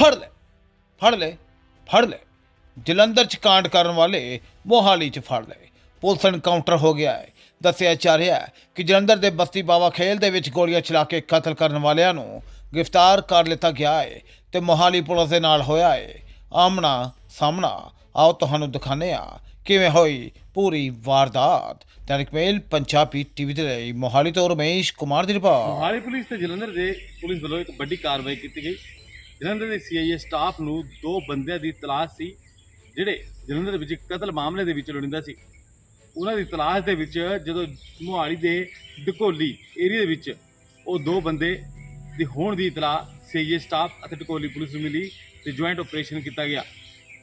ਫੜ ਲੈ ਫੜ ਲੈ ਫੜ ਲੈ। ਜਲੰਧਰ ਚ ਕਾਂਡ ਕਰਨ ਵਾਲੇ ਮੋਹਾਲੀ ਚ ਫੜ ਲਏ। ਪੁਲਿਸ ਐਨਕਾਊਂਟਰ ਹੋ ਗਿਆ ਹੈ। ਦੱਸਿਆ ਜਾ ਰਿਹਾ ਹੈ ਕਿ ਜਲੰਧਰ ਦੇ ਬਸਤੀ ਬਾਵਾ ਖੇਲ ਦੇ ਵਿੱਚ ਗੋਲੀਆਂ ਚਲਾ ਕੇ ਕਤਲ ਕਰਨ ਵਾਲਿਆਂ ਨੂੰ ਗ੍ਰਿਫਤਾਰ ਕਰ ਲਿੱਤਾ ਗਿਆ ਹੈ ਤੇ ਮੋਹਾਲੀ ਪੁਲਿਸ ਦੇ ਨਾਲ ਹੋਇਆ ਹੈ। ਆਮਣਾ ਸਾਹਮਣਾ, ਆਓ ਤੁਹਾਨੂੰ ਦਿਖਾਉਂਦੇ ਹਾਂ ਕਿਵੇਂ ਹੋਈ ਪੂਰੀ ਵਾਰਦਾਤ। ਦੈਨਿਕ ਮੇਲ ਪੰਜਾਬੀ ਟੀਵੀ ਦੇ ਲਈ ਮੋਹਾਲੀ ਤੋਂ ਰਮੇਸ਼ ਕੁਮਾਰ ਦੀ ਰਿਪੋਰਟ। ਮੋਹਾਲੀ ਪੁਲਿਸ ਤੇ ਜਲੰਧਰ ਦੇ ਪੁਲਿਸ ਵੱਲੋਂ ਇੱਕ ਵੱਡੀ ਕਾਰਵਾਈ ਕੀਤੀ ਗਈ। ਜਲੰਧਰ ਦੇ ਸੀਆਈਏ ਸਟਾਫ ਨੂੰ ਦੋ ਬੰਦਿਆਂ ਦੀ ਤਲਾਸ਼ ਸੀ, ਜਿਹੜੇ ਜਲੰਧਰ ਵਿੱਚ ਕਤਲ ਮਾਮਲੇ ਦੇ ਵਿੱਚ ਲੋੜੀਂਦਾ ਸੀ। ਉਹਨਾਂ ਦੀ ਤਲਾਸ਼ ਦੇ ਵਿੱਚ ਜਦੋਂ ਮੋਹਾਲੀ ਦੇ ਡਕੋਲੀ ਏਰੀਆ ਦੇ ਵਿੱਚ ਉਹ ਦੋ ਬੰਦੇ ਦੀ ਹੋਣ ਦੀ ਇਤਲਾਹ ਸੀਆਈਏ ਸਟਾਫ ਅਤੇ ਡਕੋਲੀ ਪੁਲਿਸ ਨੂੰ ਮਿਲੀ ਤੇ ਜੁਆਇੰਟ ਆਪਰੇਸ਼ਨ ਕੀਤਾ ਗਿਆ।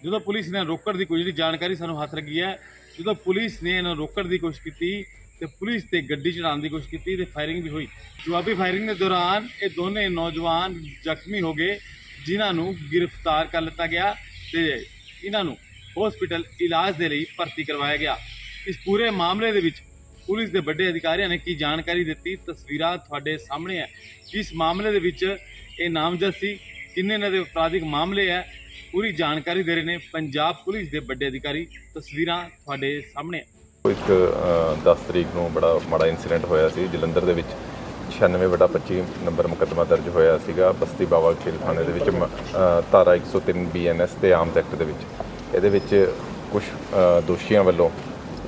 ਜਦੋਂ ਪੁਲਿਸ ਨੇ ਰੋਕਣ ਦੀ ਕੋਈ ਜਿਹੜੀ ਜਾਣਕਾਰੀ ਸਾਨੂੰ ਹੱਥ ਲੱਗੀ ਹੈ, ਜਦੋਂ ਪੁਲਿਸ ਨੇ ਇਹਨਾਂ ਨੂੰ ਰੋਕਣ ਦੀ ਕੋਸ਼ਿਸ਼ ਕੀਤੀ ਤੇ ਪੁਲਿਸ ਤੇ ਗੱਡੀ ਚੜਾਉਣ ਦੀ ਕੋਸ਼ਿਸ਼ ਕੀਤੀ ਤੇ ਫਾਇਰਿੰਗ ਵੀ ਹੋਈ। ਜਵਾਬੀ ਫਾਇਰਿੰਗ ਦੇ ਦੌਰਾਨ ਇਹ ਦੋਨੇ ਨੌਜਵਾਨ ਜ਼ਖਮੀ ਹੋ ਗਏ ਜਿਨ੍ਹਾਂ ਨੂੰ ਗ੍ਰਿਫਤਾਰ ਕਰ ਲਿੱਤਾ ਗਿਆ ਤੇ ਇਹਨਾਂ ਨੂੰ ਹਸਪੀਟਲ ਇਲਾਜ ਦੇ ਲਈ ਭਰਤੀ ਕਰਵਾਇਆ ਗਿਆ। ਇਸ ਪੂਰੇ ਮਾਮਲੇ ਦੇ ਵਿੱਚ ਪੁਲਿਸ ਦੇ ਵੱਡੇ ਅਧਿਕਾਰੀਆਂ ਨੇ ਕੀ ਜਾਣਕਾਰੀ ਦਿੱਤੀ? ਤਸਵੀਰਾਂ ਤੁਹਾਡੇ ਸਾਹਮਣੇ ਹੈ। ਇਸ ਮਾਮਲੇ ਦੇ ਵਿੱਚ ਇਹ ਨਾਮਜ਼ਦ ਸੀ। ਕਿੰਨੇ ਇਹਨਾਂ ਦੇ ਅਪਰਾਧਿਕ ਮਾਮਲੇ ਹੈ? ਪੂਰੀ ਜਾਣਕਾਰੀ ਦੇ ਰਹੇ ਨੇ ਪੰਜਾਬ ਪੁਲਿਸ ਦੇ ਵੱਡੇ ਅਧਿਕਾਰੀ। ਤਸਵੀਰਾਂ ਤੁਹਾਡੇ ਸਾਹਮਣੇ ਹੈ। ਇੱਕ ਅ, 10 ਤਰੀਕ ਨੂੰ ਬੜਾ ਮਾੜਾ ਇਨਸੀਡੈਂਟ ਹੋਇਆ ਸੀ ਜਲੰਧਰ ਦੇ ਵਿੱਚ। 96 ਵਟਾ 25 ਨੰਬਰ ਮੁਕੱਦਮਾ ਦਰਜ ਹੋਇਆ ਸੀਗਾ ਬਸਤੀ ਬਾਵਾ ਖੇਲ ਥਾਣੇ ਦੇ ਵਿੱਚ ਮ- ਅ, ਧਾਰਾ 103 ਬੀਐਨਐਸ ਤੇ ਆਰਮਸ ਐਕਟ ਦੇ ਵਿੱਚ। ਇਹਦੇ ਵਿੱਚ ਕੁਝ ਦੋਸ਼ੀਆਂ ਵੱਲੋਂ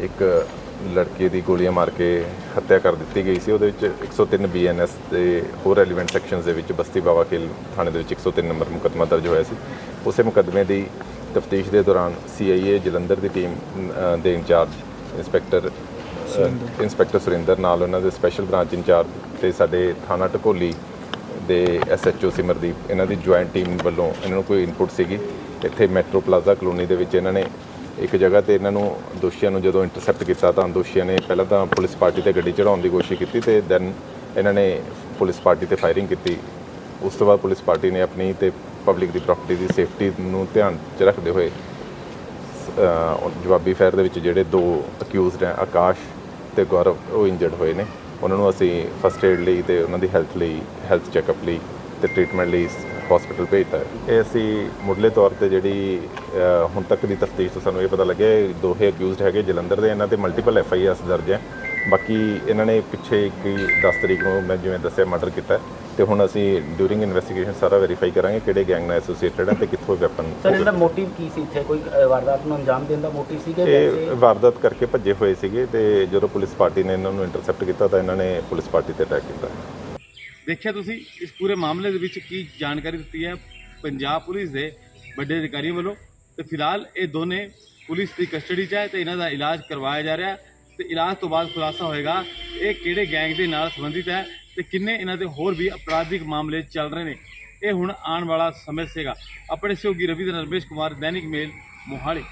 ਇੱਕ ਲੜਕੇ ਦੀ ਗੋਲੀਆਂ ਮਾਰ ਕੇ ਹੱਤਿਆ ਕਰ ਦਿੱਤੀ ਗਈ ਸੀ। ਉਹਦੇ ਵਿੱਚ 103 ਬੀਐਨਐਸ ਤੇ ਹੋਰ ਰੈਲੀਵੈਂਟ ਸੈਕਸ਼ਨਸ ਦੇ ਵਿੱਚ ਬਸਤੀ ਬਾਵਾ ਖੇਲ ਥਾਣੇ ਦੇ ਵਿੱਚ 103 ਨੰਬਰ ਮੁਕੱਦਮਾ ਦਰਜ ਹੋਇਆ ਸੀ। ਉਸੇ ਮੁਕੱਦਮੇ ਦੀ ਤਫਤੀਸ਼ ਦੇ ਦੌਰਾਨ ਸੀਆਈਏ ਜਲੰਧਰ ਦੀ ਟੀਮ ਦੇ incharge inspector uh, inspector Surinder ਨਾਲ ਉਹਨਾਂ ਦੇ ਸਪੈਸ਼ਲ ਬ੍ਰਾਂਚ ਇੰਚਾਰਜ ਤੇ ਸਾਡੇ ਥਾਣਾ ਟਕੋਲੀ ਦੇ ਐਸਐਚਓ ਸਿਮਰਦੀਪ ਇਹਨਾਂ ਦੀ ਜੁਆਇੰਟ ਟੀਮ ਵੱਲੋਂ ਇਹਨਾਂ ਨੂੰ ਕੋਈ ਇਨਪੁਟ ਸੀਗੀ। ਇੱਥੇ ਮੈਟਰੋ ਪਲਾਜ਼ਾ ਕਲੋਨੀ ਦੇ ਵਿੱਚ ਇਹਨਾਂ ਨੇ ਇੱਕ ਜਗ੍ਹਾ ਤੇ ਇਹਨਾਂ ਨੂੰ ਦੋਸ਼ੀਆਂ ਨੂੰ ਜਦੋਂ ਇੰਟਰਸੈਪਟ ਕੀਤਾ ਤਾਂ ਦੋਸ਼ੀਆਂ ਨੇ ਪਹਿਲਾਂ ਤਾਂ ਪੁਲਿਸ ਪਾਰਟੀ ਤੇ ਗੱਡੀ ਚੜਾਉਣ ਦੀ ਕੋਸ਼ਿਸ਼ ਕੀਤੀ ਤੇ ਦੈਨ ਇਹਨਾਂ ਨੇ ਪੁਲਿਸ ਪਾਰਟੀ ਤੇ ਫਾਇਰਿੰਗ ਕੀਤੀ। ਉਸ ਤੋਂ ਬਾਅਦ ਪੁਲਿਸ ਪਾਰਟੀ ਨੇ ਆਪਣੀ ਤੇ ਪਬਲਿਕ ਦੀ ਪ੍ਰਾਪਰਟੀ ਦੀ ਸੇਫਟੀ ਨੂੰ ਧਿਆਨ 'ਚ ਰੱਖਦੇ ਹੋਏ ਜਵਾਬੀ ਫਾਇਰ ਦੇ ਵਿੱਚ ਜਿਹੜੇ ਦੋ ਅਕਿਊਜ਼ਡ ਹੈ ਆਕਾਸ਼ ਤੇ ਗੌਰਵ ਉਹ ਇੰਜਰਡ ਹੋਏ ਨੇ। ਉਹਨਾਂ ਨੂੰ ਅਸੀਂ ਫਸਟ ਏਡ ਲਈ ਤੇ ਉਹਨਾਂ ਦੀ ਹੈਲਥ ਲਈ ਹੈਲਥ ਚੈੱਕਅਪ ਲਈ ਤੇ ਟ੍ਰੀਟਮੈਂਟ ਲਈ ਹਸਪੀਟਲ ਭੇਜਤਾ ਹੈ। ਇਹ ਅਸੀਂ ਮੁੱਢਲੇ ਤੌਰ ਤੇ ਜਿਹੜੀ ਹੁਣ ਤੱਕ ਦੀ ਤਫਤੀਸ਼ ਤੋਂ ਸਾਨੂੰ ਇਹ ਪਤਾ ਲੱਗਿਆ ਦੋਹੇ ਅਕਿਊਜ਼ਡ ਹੈਗੇ, ਜਲੰਧਰ ਦੇ, ਇਹਨਾਂ ਤੇ ਮਲਟੀਪਲ ਐਫ ਆਈ ਆਰਸ ਦਰਜ ਹੈ। ਬਾਕੀ ਇਹਨਾਂ ਨੇ ਪਿੱਛੇ ਇੱਕ 10 ਤਰੀਕ ਨੂੰ ਮੈਂ ਜਿਵੇਂ ਦੱਸਿਆ ਮਰਡਰ ਕੀਤਾ ਤੇ ਹੁਣ ਅਸੀਂ ਡਿਊਰਿੰਗ ਇਨਵੈਸਟੀਗੇਸ਼ਨ ਸਾਰਾ ਵੈਰੀਫਾਈ ਕਰਾਂਗੇ ਕਿਹੜੇ ਗੈਂਗ ਨਾਲ ਐਸੋਸੀਏਟਡ ਹੈ ਤੇ ਕਿੱਥੋਂ ਵੈਪਨ ਸਰ ਇਹਦਾ ਮੋਟਿਵ ਕੀ ਸੀ ਇੱਥੇ? ਕੋਈ ਵਾਰਦਾਤ ਨੂੰ ਅੰਜਾਮ ਦੇਣ ਦਾ ਮੋਟਿਵ ਸੀ ਕਿ ਇਹ ਵਾਰਦਾਤ ਕਰਕੇ ਭੱਜੇ ਹੋਏ ਸੀਗੇ ਤੇ ਜਦੋਂ ਪੁਲਿਸ ਪਾਰਟੀ ਨੇ ਇਹਨਾਂ ਨੂੰ ਇੰਟਰਸੈਪਟ ਕੀਤਾ ਤਾਂ ਇਹਨਾਂ ਨੇ ਪੁਲਿਸ ਪਾਰਟੀ ਤੇ ਅਟੈਕ ਕੀਤਾ। ਦੇਖਿਆ ਤੁਸੀਂ ਇਸ ਪੂਰੇ ਮਾਮਲੇ ਦੇ ਵਿੱਚ ਕੀ ਜਾਣਕਾਰੀ ਦਿੱਤੀ ਹੈ? ਪੰਜਾਬ ਪੁਲਿਸ ਦੇ ਵੱਡੇ ਅਧਿਕਾਰੀਆਂ ਵੱਲੋਂ ਤੇ ਫਿਲਹਾਲ ਇਹ ਦੋਨੇ ਪੁਲਿਸ ਦੀ ਕਸਟਡੀ 'ਚ ਹੈ ਤੇ ਇਹਨਾਂ ਦਾ ਇਲਾਜ ਕਰਵਾਇਆ ਜਾ ਰਿਹਾ ਤੇ ਇਲਾਜ ਤੋਂ ਬਾਅਦ ਖੁਲਾਸਾ ਹੋਏਗਾ ਇਹ ਕਿਹੜੇ ਗੈਂਗ ਦੇ ਨਾਲ ਸੰਬੰਧਿਤ ਹੈ ਤੇ ਕਿੰਨੇ ਇਹਨਾਂ ਦੇ ਹੋਰ ਵੀ ਅਪਰਾਧਿਕ ਮਾਮਲੇ ਚੱਲ ਰਹੇ ਨੇ? ਇਹ ਹੁਣ ਆਉਣ ਵਾਲਾ ਸਮੇਂ ਸੀਗਾ। ਆਪਣੇ ਸਹਿਯੋਗੀ ਰਵੀ ਤੇ ਰਮੇਸ਼ ਕੁਮਾਰ, ਦੈਨਿਕ ਮੇਲ, ਮੋਹਾਲੀ।